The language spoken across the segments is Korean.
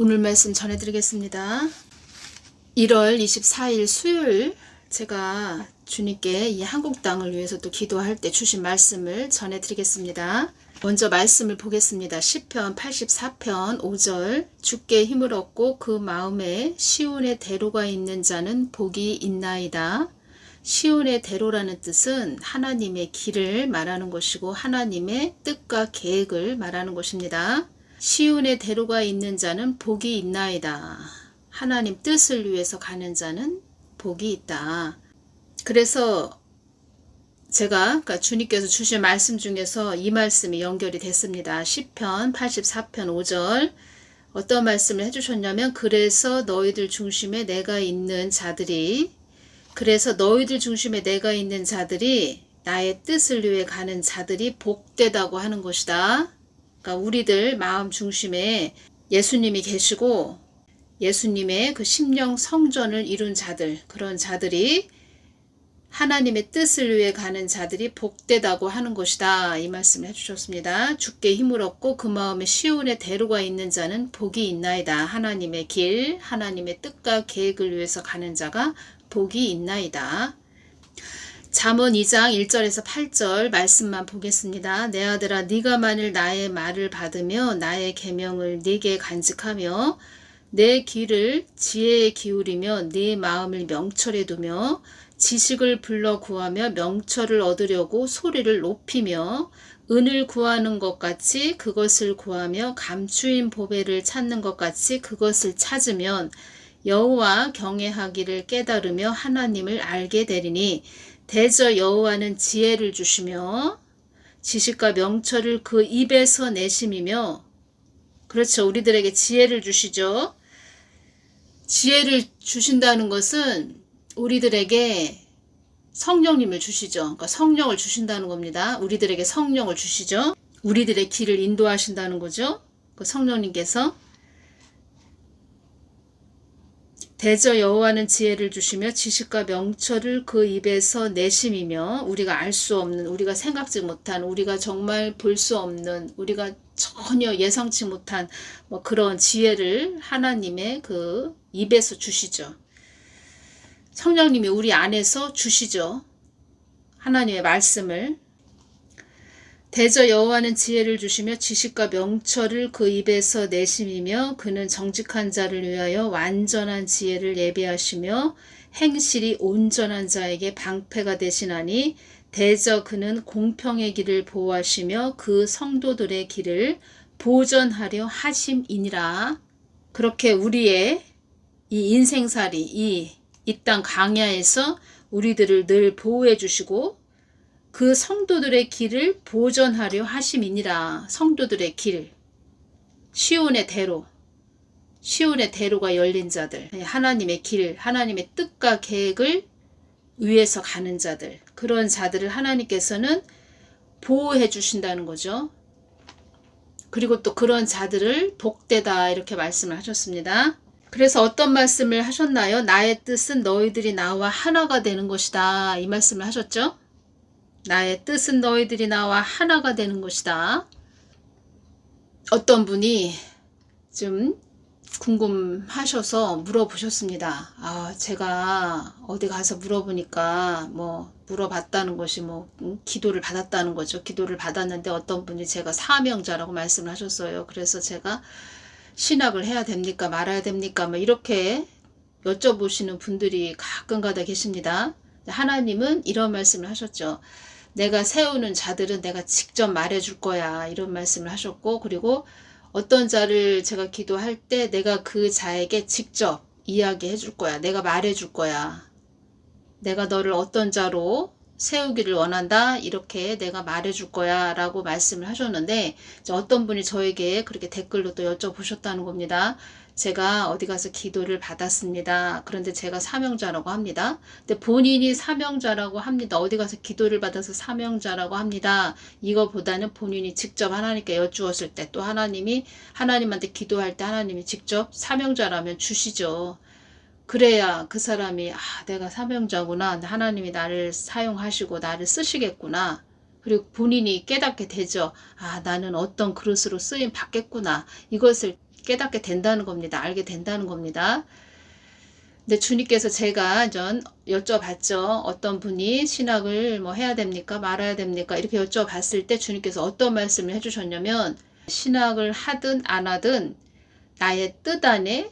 오늘 말씀 전해드리겠습니다. 1월 24일 수요일 제가 주님께 이 한국 땅을 위해서 또 기도할 때 주신 말씀을 전해드리겠습니다. 먼저 말씀을 보겠습니다. 10편 84편 5절 주께 힘을 얻고 그 마음에 시온의 대로가 있는 자는 복이 있나이다. 시온의 대로라는 뜻은 하나님의 길을 말하는 것이고 하나님의 뜻과 계획을 말하는 것입니다. 시온의 대로가 있는 자는 복이 있나이다. 하나님 뜻을 위해서 가는 자는 복이 있다. 그래서 제가 그러니까 주님께서 주신 말씀 중에서 이 말씀이 연결이 됐습니다. 10편 84편 5절 어떤 말씀을 해주셨냐면 그래서 너희들 중심에 내가 있는 자들이 그래서 너희들 중심에 내가 있는 자들이 나의 뜻을 위해 가는 자들이 복되다고 하는 것이다. 그러니까 우리들 마음 중심에 예수님이 계시고 예수님의 그 심령 성전을 이룬 자들 그런 자들이 하나님의 뜻을 위해 가는 자들이 복되다고 하는 것이다. 이 말씀을 해주셨습니다. 주께 힘을 얻고 그 마음에 시온의 대로가 있는 자는 복이 있나이다. 하나님의 길, 하나님의 뜻과 계획을 위해서 가는 자가 복이 있나이다. 잠언 2장 1절에서 8절 말씀만 보겠습니다. 내 아들아 네가 만일 나의 말을 받으며 나의 계명을 네게 간직하며 내 귀를 지혜에 기울이며 네 마음을 명철에 두며 지식을 불러 구하며 명철을 얻으려고 소리를 높이며 은을 구하는 것 같이 그것을 구하며 감추인 보배를 찾는 것 같이 그것을 찾으면 여호와 경외하기를 깨달으며 하나님을 알게 되리니 대저 여호와는 지혜를 주시며 지식과 명철을 그 입에서 내심이며 그렇죠 우리들에게 지혜를 주시죠 지혜를 주신다는 것은 우리들에게 성령님을 주시죠. 그러니까 성령을 주신다는 겁니다. 우리들에게 성령을 주시죠. 우리들의 길을 인도하신다는 거죠. 그 성령님께서 대저 여호와는 지혜를 주시며 지식과 명철을 그 입에서 내심이며 우리가 알 수 없는 우리가 생각지 못한 우리가 정말 볼 수 없는 우리가 전혀 예상치 못한 뭐 그런 지혜를 하나님의 그 입에서 주시죠. 성령님이 우리 안에서 주시죠. 하나님의 말씀을 대저 여호와는 지혜를 주시며 지식과 명철을 그 입에서 내심이며 그는 정직한 자를 위하여 완전한 지혜를 예비하시며 행실이 온전한 자에게 방패가 되시나니 대저 그는 공평의 길을 보호하시며 그 성도들의 길을 보전하려 하심이니라. 그렇게 우리의 이 인생살이 이 이 땅 강야에서 우리들을 늘 보호해 주시고 그 성도들의 길을 보전하려 하심이니라. 성도들의 길. 시온의 대로. 시온의 대로가 열린 자들. 하나님의 길, 하나님의 뜻과 계획을 위해서 가는 자들. 그런 자들을 하나님께서는 보호해 주신다는 거죠. 그리고 또 그런 자들을 복되다 이렇게 말씀을 하셨습니다. 그래서 어떤 말씀을 하셨나요? 나의 뜻은 너희들이 나와 하나가 되는 것이다. 이 말씀을 하셨죠? 나의 뜻은 너희들이 나와 하나가 되는 것이다. 어떤 분이 좀 궁금하셔서 물어보셨습니다. 아, 제가 어디 가서 물어보니까 뭐 물어봤다는 것이 뭐 음, 기도를 받았다는 거죠. 기도를 받았는데 어떤 분이 제가 사명자라고 말씀을 하셨어요. 그래서 제가 신학을 해야 됩니까? 말아야 됩니까? 뭐 이렇게 여쭤보시는 분들이 가끔가다 계십니다. 하나님은 이런 말씀을 하셨죠. 내가 세우는 자들은 내가 직접 말해줄 거야. 이런 말씀을 하셨고 그리고 어떤 자를 제가 기도할 때 내가 그 자에게 직접 이야기해 줄 거야. 내가 말해 줄 거야. 내가 너를 어떤 자로 세우기를 원한다. 이렇게 내가 말해 줄 거야. 라고 말씀을 하셨는데 어떤 분이 저에게 그렇게 댓글로 또 여쭤보셨다는 겁니다. 제가 어디 가서 기도를 받았습니다. 그런데 제가 사명자라고 합니다. 근데 본인이 사명자라고 합니다. 어디 가서 기도를 받아서 사명자라고 합니다. 이거보다는 본인이 직접 하나님께 여쭈었을 때 또 하나님이 하나님한테 기도할 때 하나님이 직접 사명자라면 주시죠. 그래야 그 사람이 아 내가 사명자구나 하나님이 나를 사용하시고 나를 쓰시겠구나 그리고 본인이 깨닫게 되죠 아 나는 어떤 그릇으로 쓰임 받겠구나 이것을 깨닫게 된다는 겁니다. 알게 된다는 겁니다. 근데 주님께서 제가 전 여쭤봤죠. 어떤 분이 신학을 뭐 해야 됩니까? 말아야 됩니까? 이렇게 여쭤봤을 때 주님께서 어떤 말씀을 해주셨냐면 신학을 하든 안 하든 나의 뜻 안에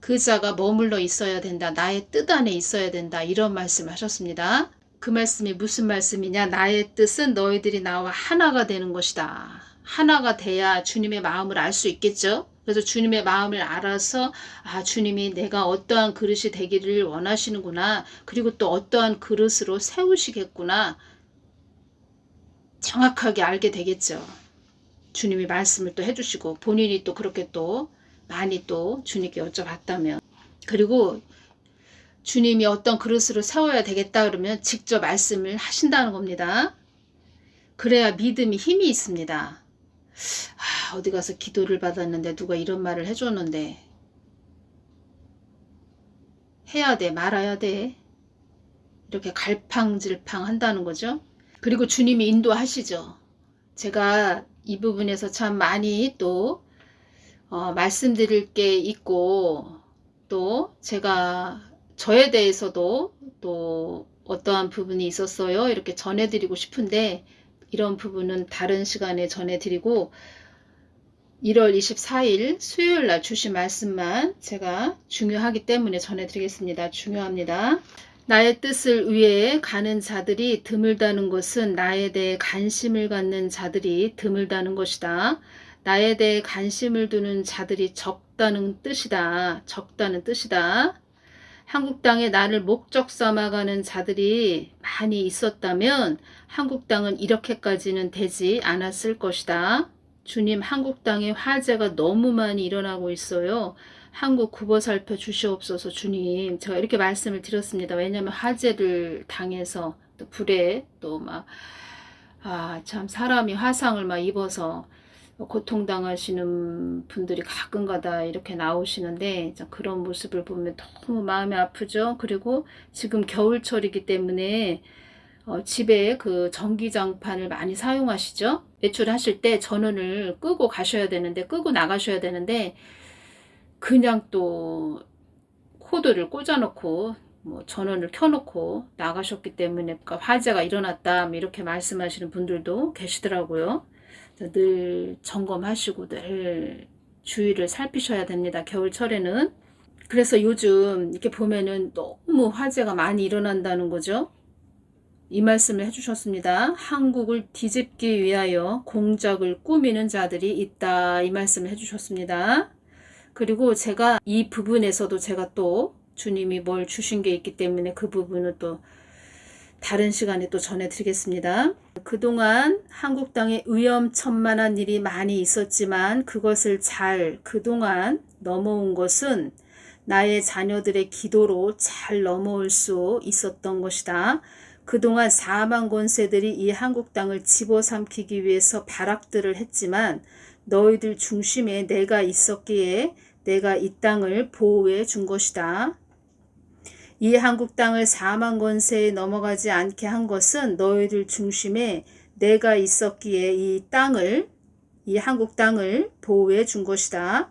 그 자가 머물러 있어야 된다. 나의 뜻 안에 있어야 된다. 이런 말씀 하셨습니다. 그 말씀이 무슨 말씀이냐? 나의 뜻은 너희들이 나와 하나가 되는 것이다. 하나가 돼야 주님의 마음을 알 수 있겠죠? 그래서 주님의 마음을 알아서 아 주님이 내가 어떠한 그릇이 되기를 원하시는구나. 그리고 또 어떠한 그릇으로 세우시겠구나. 정확하게 알게 되겠죠. 주님이 말씀을 또 해주시고 본인이 또 그렇게 또 많이 또 주님께 여쭤봤다면 그리고 주님이 어떤 그릇으로 세워야 되겠다 그러면 직접 말씀을 하신다는 겁니다. 그래야 믿음이 힘이 있습니다. 아, 어디 가서 기도를 받았는데 누가 이런 말을 해줬는데 해야 돼 말아야 돼 이렇게 갈팡질팡 한다는 거죠. 그리고 주님이 인도하시죠. 제가 이 부분에서 참 많이 또 어, 말씀드릴 게 있고 또 제가 저에 대해서도 또 어떠한 부분이 있었어요. 이렇게 전해드리고 싶은데 이런 부분은 다른 시간에 전해드리고 1월 24일 수요일 날 주신 말씀만 제가 중요하기 때문에 전해드리겠습니다. 중요합니다. 나의 뜻을 위해 가는 자들이 드물다는 것은 나에 대해 관심을 갖는 자들이 드물다는 것이다. 나에 대해 관심을 두는 자들이 적다는 뜻이다. 적다는 뜻이다. 한국 땅에 나를 목적 삼아가는 자들이 많이 있었다면 한국 땅은 이렇게까지는 되지 않았을 것이다. 주님 한국 땅에 화재가 너무 많이 일어나고 있어요. 한국 굽어 살펴 주시옵소서 주님. 제가 이렇게 말씀을 드렸습니다. 왜냐하면 화재를 당해서 또 불에 또 막 아 참 사람이 화상을 막 입어서 고통당하시는 분들이 가끔가다 이렇게 나오시는데 그런 모습을 보면 너무 마음이 아프죠. 그리고 지금 겨울철이기 때문에 어, 집에 그 전기장판을 많이 사용하시죠. 외출하실 때 전원을 끄고 가셔야 되는데 끄고 나가셔야 되는데 그냥 또 코드를 꽂아놓고 뭐 전원을 켜놓고 나가셨기 때문에 화재가 일어났다 뭐 이렇게 말씀하시는 분들도 계시더라고요. 늘 점검하시고 늘 주의를 살피셔야 됩니다. 겨울철에는. 그래서 요즘 이렇게 보면은 너무 화재가 많이 일어난다는 거죠. 이 말씀을 해주셨습니다. 한국을 뒤집기 위하여 공작을 꾸미는 자들이 있다. 이 말씀을 해주셨습니다. 그리고 제가 이 부분에서도 제가 또 주님이 뭘 주신 게 있기 때문에 그 부분은 또 다른 시간에 또 전해드리겠습니다. 그동안 한국 땅에 위험천만한 일이 많이 있었지만 그것을 잘 그동안 넘어온 것은 나의 자녀들의 기도로 잘 넘어올 수 있었던 것이다. 그동안 사망 권세들이 이 한국 땅을 집어삼키기 위해서 발악들을 했지만 너희들 중심에 내가 있었기에 내가 이 땅을 보호해 준 것이다. 이 한국 땅을 사망 권세에 넘어가지 않게 한 것은 너희들 중심에 내가 있었기에 이 땅을 이 한국 땅을 보호해 준 것이다.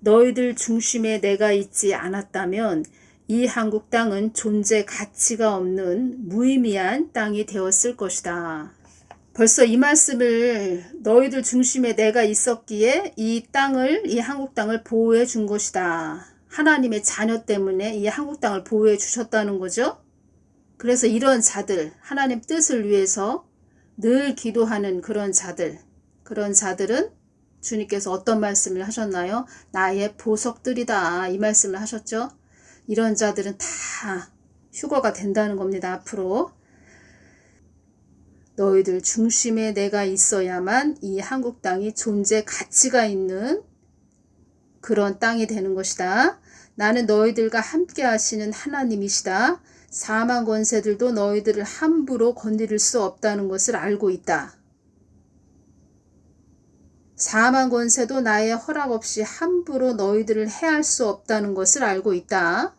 너희들 중심에 내가 있지 않았다면 이 한국 땅은 존재 가치가 없는 무의미한 땅이 되었을 것이다. 벌써 이 말씀을 너희들 중심에 내가 있었기에 이 땅을 이 한국 땅을 보호해 준 것이다. 하나님의 자녀 때문에 이 한국 땅을 보호해 주셨다는 거죠. 그래서 이런 자들, 하나님 뜻을 위해서 늘 기도하는 그런 자들, 그런 자들은 주님께서 어떤 말씀을 하셨나요? 나의 보석들이다. 이 말씀을 하셨죠. 이런 자들은 다 휴거가 된다는 겁니다. 앞으로. 너희들 중심에 내가 있어야만 이 한국 땅이 존재 가치가 있는 그런 땅이 되는 것이다. 나는 너희들과 함께 하시는 하나님이시다. 사망 권세들도 너희들을 함부로 건드릴 수 없다는 것을 알고 있다. 사망 권세도 나의 허락 없이 함부로 너희들을 해할 수 없다는 것을 알고 있다.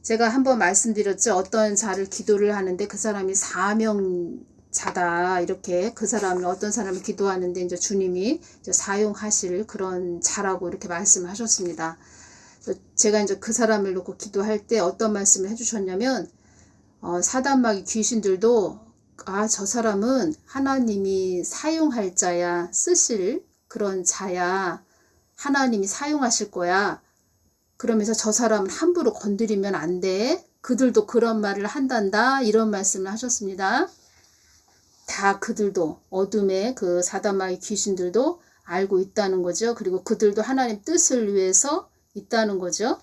제가 한번 말씀드렸죠. 어떤 자를 기도를 하는데 그 사람이 사명 자다 이렇게 그 사람을 어떤 사람을 기도하는데 이제 주님이 이제 사용하실 그런 자라고 이렇게 말씀하셨습니다. 제가 이제 그 사람을 놓고 기도할 때 어떤 말씀을 해주셨냐면 어, 사단마귀 귀신들도 아 저 사람은 하나님이 사용할 자야 쓰실 그런 자야 하나님이 사용하실 거야 그러면서 저 사람은 함부로 건드리면 안 돼. 그들도 그런 말을 한단다. 이런 말씀을 하셨습니다. 다 그들도 어둠의 그 사단마귀 귀신들도 알고 있다는 거죠. 그리고 그들도 하나님 뜻을 위해서 있다는 거죠.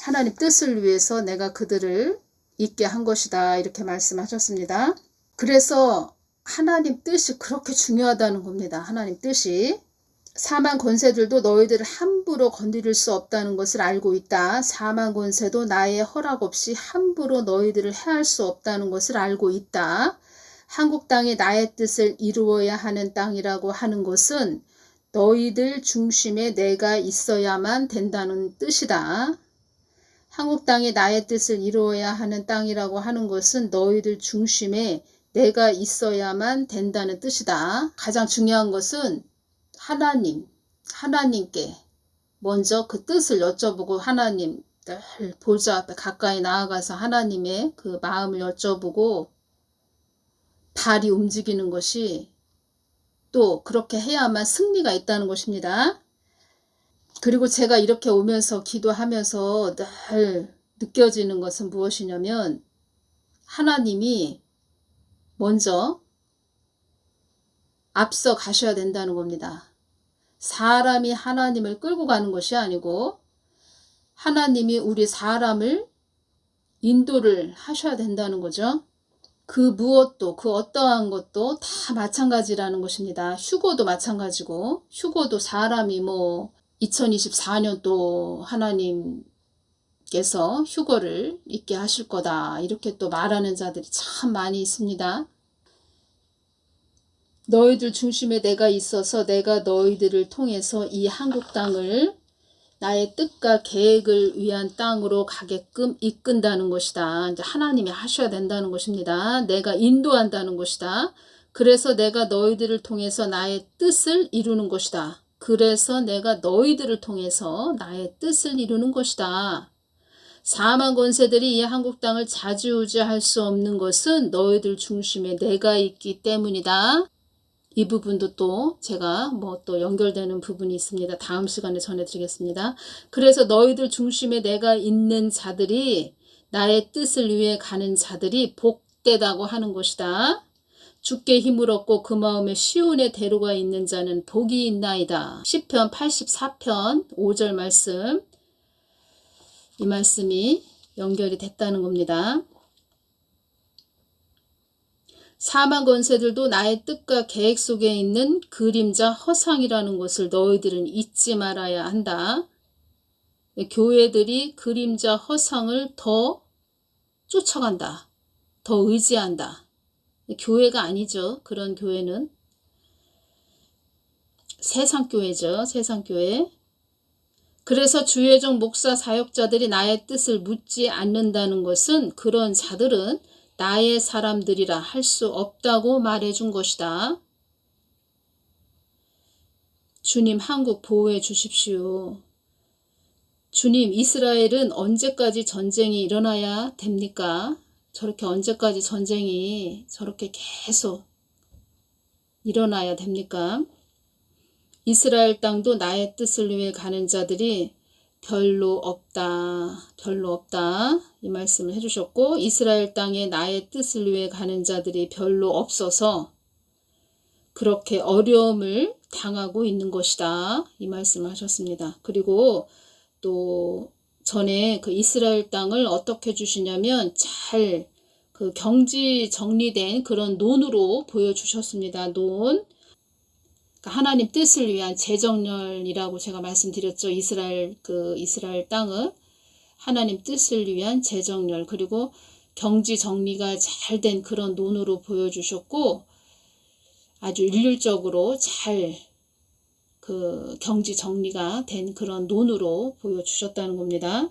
하나님 뜻을 위해서 내가 그들을 있게 한 것이다. 이렇게 말씀하셨습니다. 그래서 하나님 뜻이 그렇게 중요하다는 겁니다. 하나님 뜻이. 사망 권세들도 너희들을 함부로 건드릴 수 없다는 것을 알고 있다. 사망 권세도 나의 허락 없이 함부로 너희들을 해할 수 없다는 것을 알고 있다. 한국 땅이 나의 뜻을 이루어야 하는 땅이라고 하는 것은 너희들 중심에 내가 있어야만 된다는 뜻이다. 한국 땅이 나의 뜻을 이루어야 하는 땅이라고 하는 것은 너희들 중심에 내가 있어야만 된다는 뜻이다. 가장 중요한 것은 하나님, 하나님께 먼저 그 뜻을 여쭤보고 하나님 늘 보좌 앞에 가까이 나아가서 하나님의 그 마음을 여쭤보고 발이 움직이는 것이 또 그렇게 해야만 승리가 있다는 것입니다. 그리고 제가 이렇게 오면서 기도하면서 늘 느껴지는 것은 무엇이냐면 하나님이 먼저 앞서 가셔야 된다는 겁니다. 사람이 하나님을 끌고 가는 것이 아니고 하나님이 우리 사람을 인도를 하셔야 된다는 거죠. 그 무엇도 그 어떠한 것도 다 마찬가지라는 것입니다. 휴고도 마찬가지고 휴고도 사람이 뭐 2024년도 하나님께서 휴거를 있게 하실 거다 이렇게 또 말하는 자들이 참 많이 있습니다. 너희들 중심에 내가 있어서 내가 너희들을 통해서 이 한국 땅을 나의 뜻과 계획을 위한 땅으로 가게끔 이끈다는 것이다. 이제 하나님이 하셔야 된다는 것입니다. 내가 인도한다는 것이다. 그래서 내가 너희들을 통해서 나의 뜻을 이루는 것이다. 그래서 내가 너희들을 통해서 나의 뜻을 이루는 것이다. 사망 권세들이 이 한국 땅을 자지우지할 수 없는 것은 너희들 중심에 내가 있기 때문이다. 이 부분도 또 제가 뭐 또 연결되는 부분이 있습니다. 다음 시간에 전해드리겠습니다. 그래서 너희들 중심에 내가 있는 자들이 나의 뜻을 위해 가는 자들이 복되다고 하는 것이다. 주께 힘을 얻고 그 마음에 시온의 대로가 있는 자는 복이 있나이다. 10편 84편 5절 말씀 이 말씀이 연결이 됐다는 겁니다. 사망 권세들도 나의 뜻과 계획 속에 있는 그림자 허상이라는 것을 너희들은 잊지 말아야 한다. 교회들이 그림자 허상을 더 쫓아간다. 더 의지한다. 교회가 아니죠. 그런 교회는. 세상교회죠. 세상교회. 그래서 주의종 목사 사역자들이 나의 뜻을 묻지 않는다는 것은 그런 자들은 나의 사람들이라 할 수 없다고 말해준 것이다. 주님 한국 보호해 주십시오. 주님 이스라엘은 언제까지 전쟁이 일어나야 됩니까? 저렇게 언제까지 전쟁이 저렇게 계속 일어나야 됩니까? 이스라엘 땅도 나의 뜻을 위해 가는 자들이 별로 없다. 별로 없다. 이 말씀을 해주셨고 이스라엘 땅에 나의 뜻을 위해 가는 자들이 별로 없어서 그렇게 어려움을 당하고 있는 것이다. 이 말씀을 하셨습니다. 그리고 또 전에 그 이스라엘 땅을 어떻게 주시냐면 잘 그 경지 정리된 그런 논으로 보여주셨습니다. 논. 그러니까 하나님 뜻을 위한 재정렬이라고 제가 말씀드렸죠. 이스라엘 그 이스라엘 땅은 하나님 뜻을 위한 재정렬 그리고 경지 정리가 잘 된 그런 논으로 보여주셨고 아주 일률적으로 잘 그 경지 정리가 된 그런 논으로 보여주셨다는 겁니다.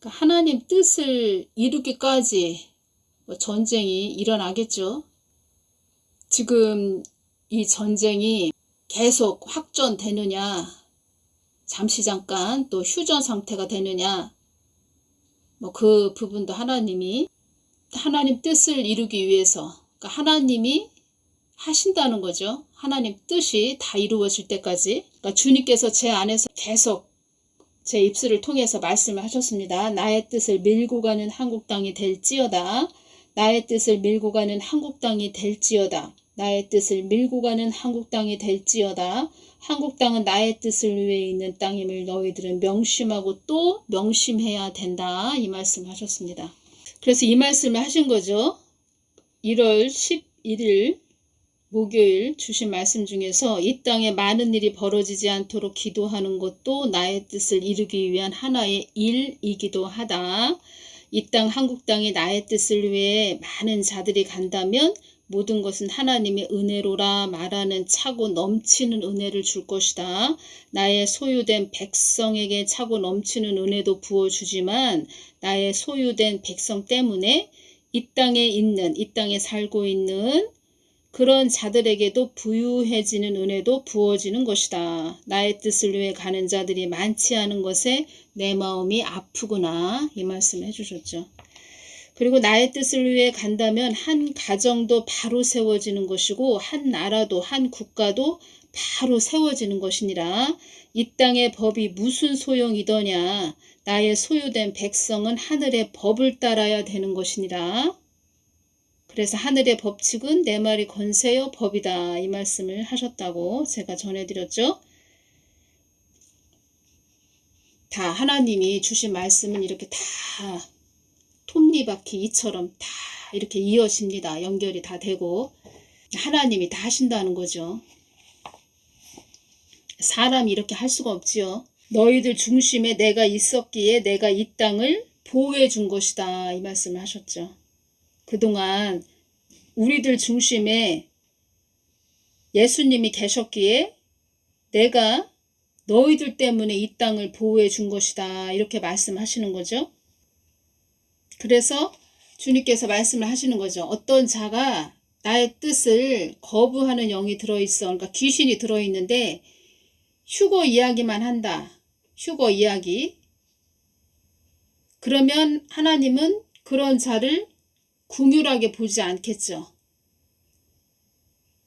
그러니까 하나님 뜻을 이루기까지 뭐 전쟁이 일어나겠죠. 지금 이 전쟁이 계속 확전되느냐, 잠시 잠깐 또 휴전 상태가 되느냐, 뭐 그 부분도 하나님이 하나님 뜻을 이루기 위해서 그러니까 하나님이 하신다는 거죠. 하나님 뜻이 다 이루어질 때까지. 그러니까 주님께서 제 안에서 계속 제 입술을 통해서 말씀을 하셨습니다. 나의 뜻을 밀고 가는 한국 땅이 될지어다. 나의 뜻을 밀고 가는 한국 땅이 될지어다. 나의 뜻을 밀고 가는 한국 땅이 될지어다. 한국 땅은 나의 뜻을 위해 있는 땅임을 너희들은 명심하고 또 명심해야 된다. 이 말씀 하셨습니다. 그래서 이 말씀을 하신 거죠. 1월 11일 목요일 주신 말씀 중에서 이 땅에 많은 일이 벌어지지 않도록 기도하는 것도 나의 뜻을 이루기 위한 하나의 일이기도 하다. 이 땅 한국 땅에 나의 뜻을 위해 많은 자들이 간다면 모든 것은 하나님의 은혜로라 말하는 차고 넘치는 은혜를 줄 것이다. 나의 소유된 백성에게 차고 넘치는 은혜도 부어주지만 나의 소유된 백성 때문에 이 땅에 있는, 이 땅에 살고 있는 그런 자들에게도 부유해지는 은혜도 부어지는 것이다. 나의 뜻을 위해 가는 자들이 많지 않은 것에 내 마음이 아프구나. 이 말씀을 해주셨죠. 그리고 나의 뜻을 위해 간다면 한 가정도 바로 세워지는 것이고 한 나라도 한 국가도 바로 세워지는 것이니라. 이 땅의 법이 무슨 소용이더냐. 나의 소유된 백성은 하늘의 법을 따라야 되는 것이니라. 그래서 하늘의 법칙은 내 말이 건세요 법이다 이 말씀을 하셨다고 제가 전해드렸죠. 다 하나님이 주신 말씀은 이렇게 다 톱니바퀴 이처럼 다 이렇게 이어집니다. 연결이 다 되고 하나님이 다 하신다는 거죠. 사람이 이렇게 할 수가 없지요. 너희들 중심에 내가 있었기에 내가 이 땅을 보호해 준 것이다. 이 말씀을 하셨죠. 그동안 우리들 중심에 예수님이 계셨기에 내가 너희들 때문에 이 땅을 보호해 준 것이다. 이렇게 말씀하시는 거죠. 그래서 주님께서 말씀을 하시는 거죠. 어떤 자가 나의 뜻을 거부하는 영이 들어있어. 그러니까 귀신이 들어있는데 휴거 이야기만 한다. 휴거 이야기. 그러면 하나님은 그런 자를 궁휼하게 보지 않겠죠.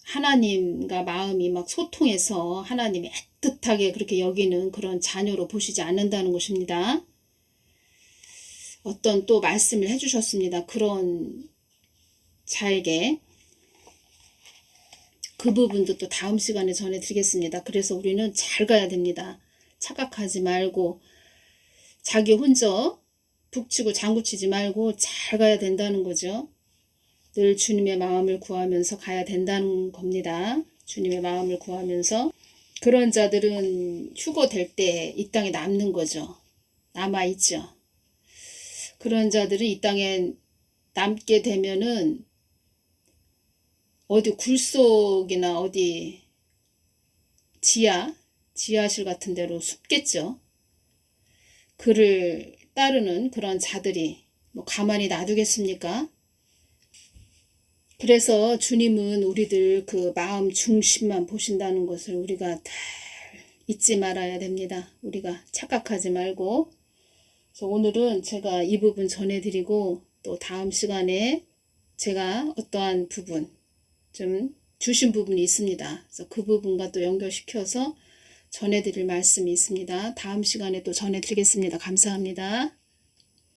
하나님과 마음이 막 소통해서 하나님이 애틋하게 그렇게 여기는 그런 자녀로 보시지 않는다는 것입니다. 어떤 또 말씀을 해주셨습니다. 그런 자에게 그 부분도 또 다음 시간에 전해드리겠습니다. 그래서 우리는 잘 가야 됩니다. 착각하지 말고 자기 혼자 북치고 장구치지 말고 잘 가야 된다는 거죠. 늘 주님의 마음을 구하면서 가야 된다는 겁니다. 주님의 마음을 구하면서 그런 자들은 휴거될 때 이 땅에 남는 거죠. 남아있죠. 그런 자들은 이 땅에 남게 되면은 어디 굴속이나 어디 지하, 지하실 같은 데로 숨겠죠. 그를 따르는 그런 자들이 뭐 가만히 놔두겠습니까? 그래서 주님은 우리들 그 마음 중심만 보신다는 것을 우리가 다 잊지 말아야 됩니다. 우리가 착각하지 말고. 그래서 오늘은 제가 이 부분 전해드리고 또 다음 시간에 제가 어떠한 부분 좀 주신 부분이 있습니다. 그래서 그 부분과 또 연결시켜서 전해드릴 말씀이 있습니다. 다음 시간에 또 전해드리겠습니다. 감사합니다.